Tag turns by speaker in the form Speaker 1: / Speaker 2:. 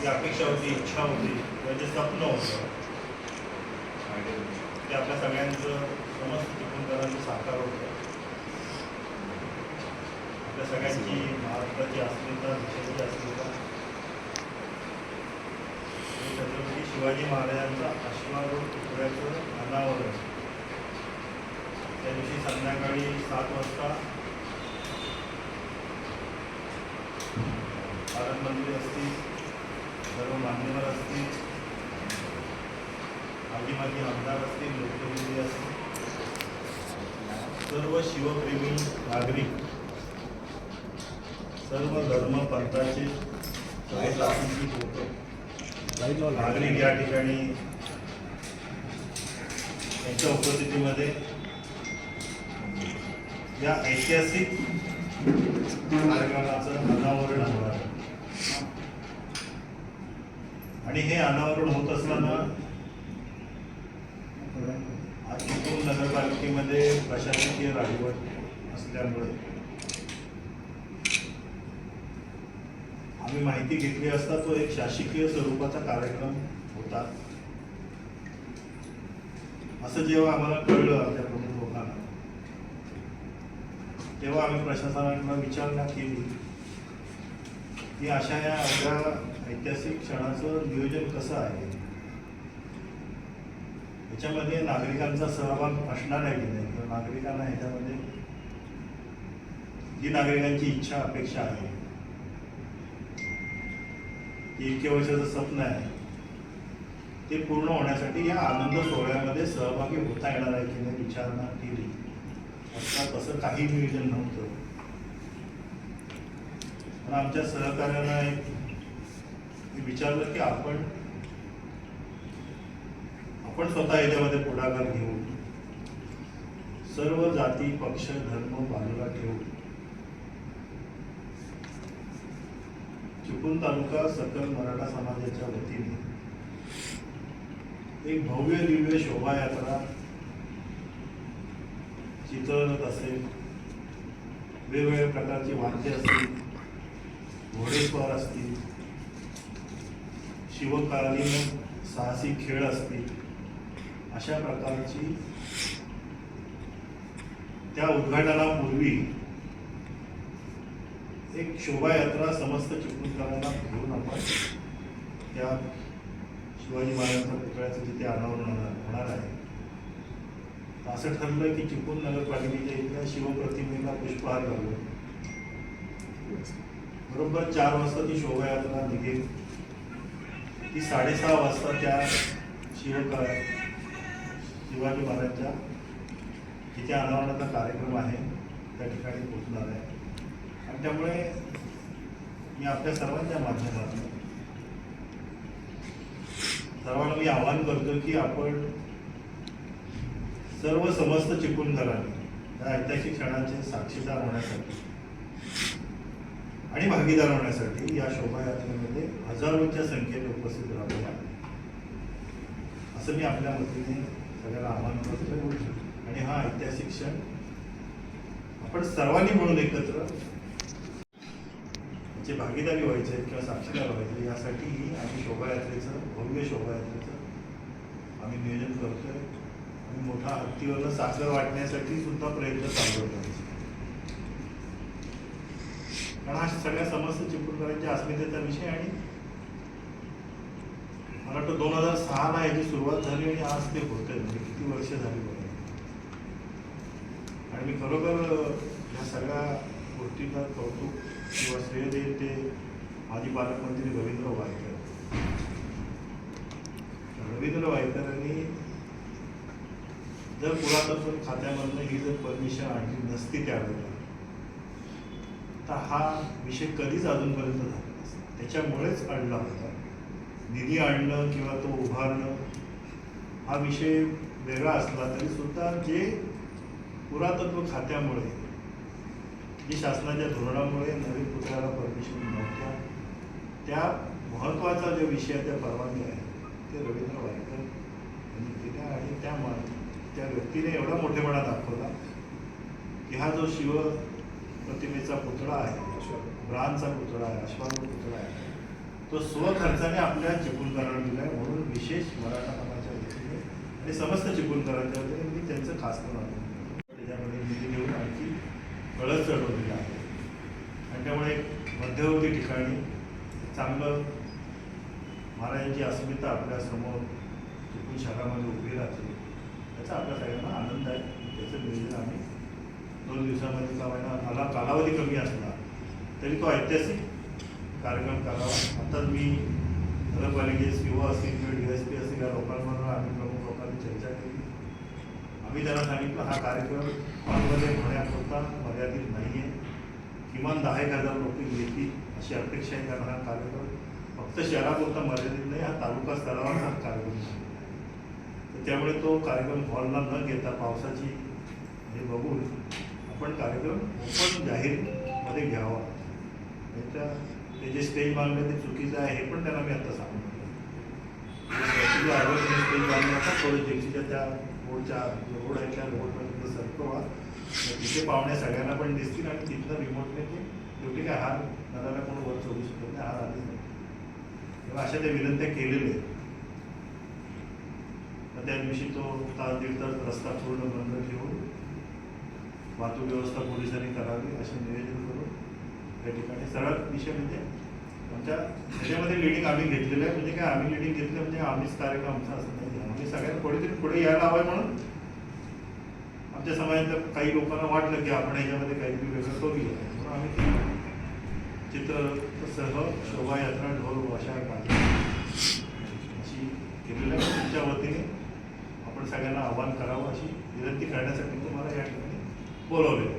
Speaker 1: जी अपेक्षा होती इच्छा होती किंवा जे स्वप्न होतं. ते आपल्या सगळ्यांचं समस्त चिपळूणकरांचं साकार होतं. आपल्या सगळ्यांची महाराष्ट्राची अस्मिता देशाची अस्मिता. छत्रपती शिवाजी महाराजांचा अश्वारूढ पुतळ्याचं अनावरण. त्या दिवशी संध्याकाळी सात वाजता पालकमंत्री असतील सर्व मान्यवर असतील माजी माजी आमदार असतील लोकप्रतिनिधी असतील सर्व शिवप्रेमी नागरिक सर्व धर्म पंथाचे सगळे नागरिक या ठिकाणी यांच्या उपस्थितीमध्ये या ऐतिहासिक कार्यक्रमाचं अनावरण होणार आहे. आणि हे अनावरण होत असताना चिपळूण नगरपालिकेमध्ये प्रशासकीय राजवट असल्यामुळे आम्ही माहिती घेतली असता तो एक शासकीय स्वरूपाचा कार्यक्रम होता. असं जेव्हा आम्हाला कळलं आमच्या प्रमुख लोकांना तेव्हा आम्ही प्रशासनाला विचारणा केली. की अशा या अशा ऐतिहासिक क्षणाचं नियोजन कसं आहे? याच्यामध्ये नागरिकांचा सहभाग असणार आहे की नाही? तर नागरिकांना ह्याच्यामध्ये जी नागरिकांची इच्छा अपेक्षा आहे की इतके वर्षाचं स्वप्न आहे ते पूर्ण होण्यासाठी या आनंद सोहळ्यामध्ये सहभागी होता येणार आहे की नाही? विचारणा केली असं तसं काही नियोजन नव्हतं. पण आमच्या सहकार्यानं एक विचारलं की आपण आपण स्वतः याच्यामध्ये पुढाकार घेऊन सर्व जाती पक्ष धर्म बाजूला ठेवून चिपळूण तालुका सकल मराठा समाजाच्या वतीने एक भव्य दिव्य शोभायात्रा चित्ररथ असेल. वेगवेगळ्या प्रकारची वाद्य असतील घोडेस्वार असतील शिवकालीन साहसी खेळ असतील अशा प्रकारची त्या उद्घाटनापूर्वी एक शोभायात्रा समस्त चिपळूणकरांना घेऊन आपण त्या शिवाजी महाराजांच्या पुतळ्याचं जिथे अनावरण होणार आहे. असं ठरलं की चिपळूण नगरपालिकेच्या इथल्या शिवप्रतिमेला पुष्पहार घालून बरोबर चार वाजता ती शोभायात्रा निघेल. ती साडेसहा वाजता त्या शिवका शिवाजी महाराजच्या जिथे अनावरणाचा कार्यक्रम आहे. त्या ठिकाणी पोहोचणार आहे. आणि त्यामुळे मी आपल्या सर्वांच्या माध्यमातून सर्वांना मी आवाहन करतो की आपण सर्व समस्त चिपळूणकरांनी या ऐतिहासिक क्षणाचे साक्षीदार होण्यासाठी आणि भागीदार होण्यासाठी या शोभायात्रेमध्ये हजारोच्या संख्येने उपस्थित राहावं असं मी आपल्या मतीने सगळ्याला आव्हान करतो. आणि हा ऐतिहासिक क्षण आपण सर्वांनी म्हणून एकत्र जे भागीदारी व्हायचे किंवा साक्षीदार व्हायचे यासाठी आम्ही शोभायात्रेचं भव्य शोभायात्रेचं आम्ही नियोजन करतोय. आणि मोठा हत्तीवरनं साखर वाटण्यासाठी सुद्धा प्रयत्न चालू आहेत कारण हा सगळ्या समस्या चिपळूणकरांच्या अस्मितेचा विषय आणि मला वाटतं दोन हजार सहाला याची सुरुवात झाली आणि आज ते होतंय. म्हणजे किती वर्ष झाली बघा. आणि मी खरोखर या सगळ्या गोष्टींना कौतुक किंवा श्रेय देईल ते माजी पालकमंत्री रवींद्र वायकर. रवींद्र वायकरांनी जर पुरातत्व खात्यामधनं ही जर परमिशन आणली नसती त्यावेळेला तर हा विषय कधीच अजूनपर्यंत झाला त्याच्यामुळेच आणला होता. निधी आणणं किंवा तो उभारणं हा विषय वेगळा असला तरी सुद्धा जे पुरातत्व खात्यामुळे जे शासनाच्या धोरणामुळे नवीन पुतळ्याला परमिशन नव्हत्या त्या महत्त्वाचा जो विषय त्या परवानगी आहे ते रवींद्र वायकर यांनी केल्या आणि त्या मा- त्या व्यक्तीने एवढा मोठेपणा दाखवला की हा जो शिव प्रतिमेचा पुतळा आहे ब्रांचा पुतळा आहे अश्वारूढ पुतळा आहे. तो स्वखर्चाने आपल्या चिपळूणकरांना दिला आहे म्हणून विशेष मराठा समाजाच्या वतीने आणि समस्त चिपळूणकरांच्या वतीने मी त्यांचं खास करून त्याच्यामध्ये निधी घेऊन आणखी कळस चढवलेला आहे. आणि त्यामुळे मध्यवर्ती ठिकाणी चांगलं महाराजांची अस्मिता आपल्यासमोर चिपळूण शहरामध्ये उभी राहते. त्याचा आपल्या सगळ्यांना आनंद आहे. त्याचं नियोजन आम्ही दोन दिवसामध्ये का महिना कालावधी कमी असला तरी तो ऐतिहासिक कार्यक्रम करावा. आता मी नगरपालिकेचे किंवा असतील किंवा डी एस पी असतील या लोकांबरोबर आम्ही प्रमुख लोकांनी चर्चा केली. आम्ही त्यांना सांगितलं हा कार्यक्रम हॉलमध्ये होण्यापुरता मर्यादित नाही आहे किमान दहा एक हजार लोक येतील अशी अपेक्षा आहे कारण हा कार्यक्रम? फक्त शहरापुरता मर्यादित नाही हा तालुका स्तरावर हा कार्यक्रम तर त्यामुळे तो कार्यक्रम हॉलला न घेता पावसाची हे बघून पण कार्यक्रम ओपन जाहीरमध्ये घ्यावा. नाही ते जे स्टेज बांधलं ते चुकीचं आहे हे पण त्यांना मी आता सांगतो. स्टेज बांधलं आता थोडं जेसीच्या त्या रोडच्या रोड आहे त्या रोडपर्यंत तिथे पाहुणे सगळ्यांना पण दिसतील आणि तिथनं रिमोटने ते शेवटी काय हार नदाला कोण वर सोडू शकत नाही हार आलीच नाही. तेव्हा अशा त्या विनंत्या केलेल्या आहेत. मग त्या दिवशी तो तास दीड तास रस्ता पूर्ण बंद ठेवून वाहतूक व्यवस्था पोलिसांनी करावी असे नियोजन करून त्या ठिकाणी सरळ विषय म्हणजे आमच्या त्याच्यामध्ये लिडिंग आम्ही घेतलेलं आहे. म्हणजे काय आम्ही लिडिंग घेतलं म्हणजे आम्हीच कार्यक्रम आमचा असं नाही आम्ही सगळ्यांना कोणीतरी पुढे यायला हवंय म्हणून आमच्या समाजातल्या काही लोकांना वाटलं की आपण ह्याच्यामध्ये काहीतरी वेगळं करूया. म्हणून आम्ही ते चित्र सह शोभायात्रा ढोल अशा गाणी अशी केलेल्या आहे. तुमच्या वतीने आपण सगळ्यांना आवाहन करावं अशी विनंती करण्यासाठी तुम्हाला या ठिकाणी বলবে